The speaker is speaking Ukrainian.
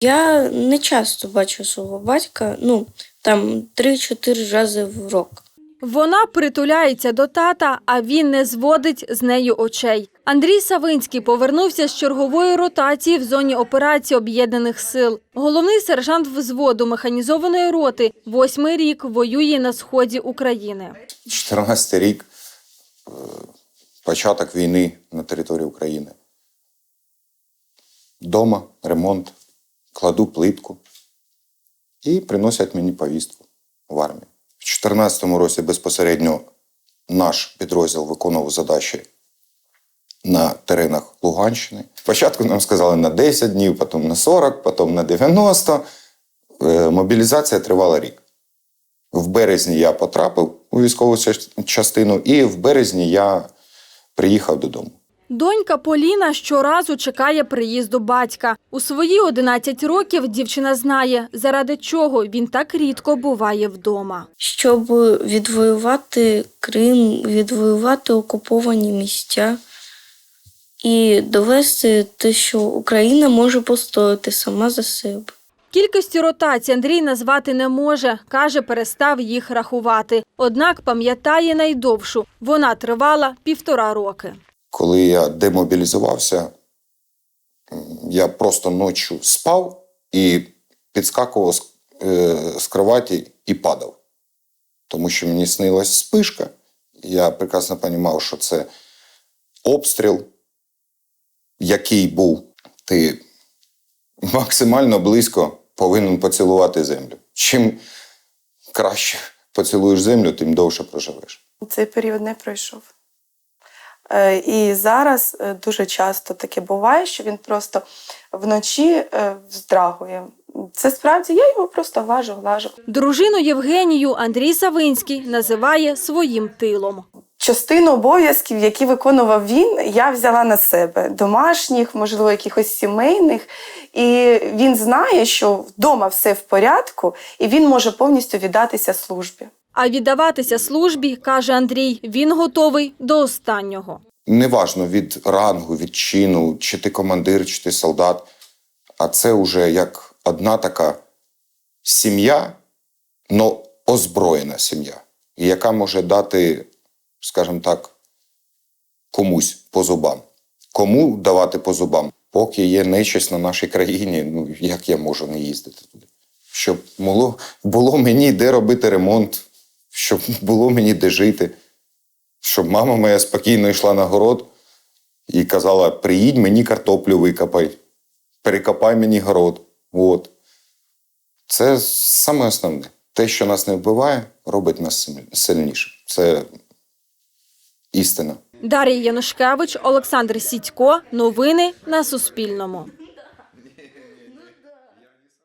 Я не часто бачу свого батька, ну там 3-4 рази в рок. Вона притуляється до тата, а він не зводить з нею очей. Андрій Савинський повернувся з чергової ротації в зоні операції Об'єднаних сил. Головний сержант взводу механізованої роти восьмий рік воює на сході України. 14 рік, е, початок війни на території України. Дома ремонт, кладу плитку і приносять мені повістку в армію. В 2014 році безпосередньо наш підрозділ виконував задачі на теренах Луганщини. Спочатку нам сказали на 10 днів, потім на 40, потім на 90. Е, Мобілізація тривала рік. В березні я потрапив у військову частину, і в березні я приїхав додому. Донька Поліна щоразу чекає приїзду батька. У свої 11 років дівчина знає, заради чого він так рідко буває вдома. Щоб відвоювати Крим, відвоювати окуповані місця і довести те, що Україна може постояти сама за себе. Кількості ротацій Андрій назвати не може. Каже, перестав їх рахувати. Однак пам'ятає найдовшу. Вона тривала півтора роки. Коли я демобілізувався, я просто ночі спав і підскакував з, е, з кроваті і падав. Тому що мені снилась спишка. Я прекрасно розумів, що це обстріл, який був. Ти максимально близько повинен поцілувати землю. Чим краще поцілуєш землю, тим довше проживеш. Цей період не пройшов. Е, І зараз е, дуже часто таке буває, що він просто вночі е, вздрагує. Це справді я його просто глажу, глажу. Дружину Євгенію Андрій Савинський називає своїм тилом. Частину обов'язків, які виконував він, я взяла на себе домашніх, можливо, якихось сімейних. І він знає, що вдома все в порядку, і він може повністю віддатися службі. А віддаватися службі, каже Андрій, він готовий до останнього. Неважно від рангу, від чину, чи ти командир, чи ти солдат. А це вже як одна така сім'я, але озброєна сім'я, яка може дати, скажімо так, комусь по зубам. Кому давати по зубам? Поки є нечисть на нашій країні, ну як я можу не їздити туди? Щоб було, було мені де робити ремонт, щоб було мені де жити щоб мама моя спокійно йшла на город і казала: приїдь мені картоплю викопай, перекопай мені город. От. Це саме основне. Те, що нас не вбиває, робить нас сильніше. Це істина. Дар'я Янушкевич, Олександр Сідько. Новини на Суспільному.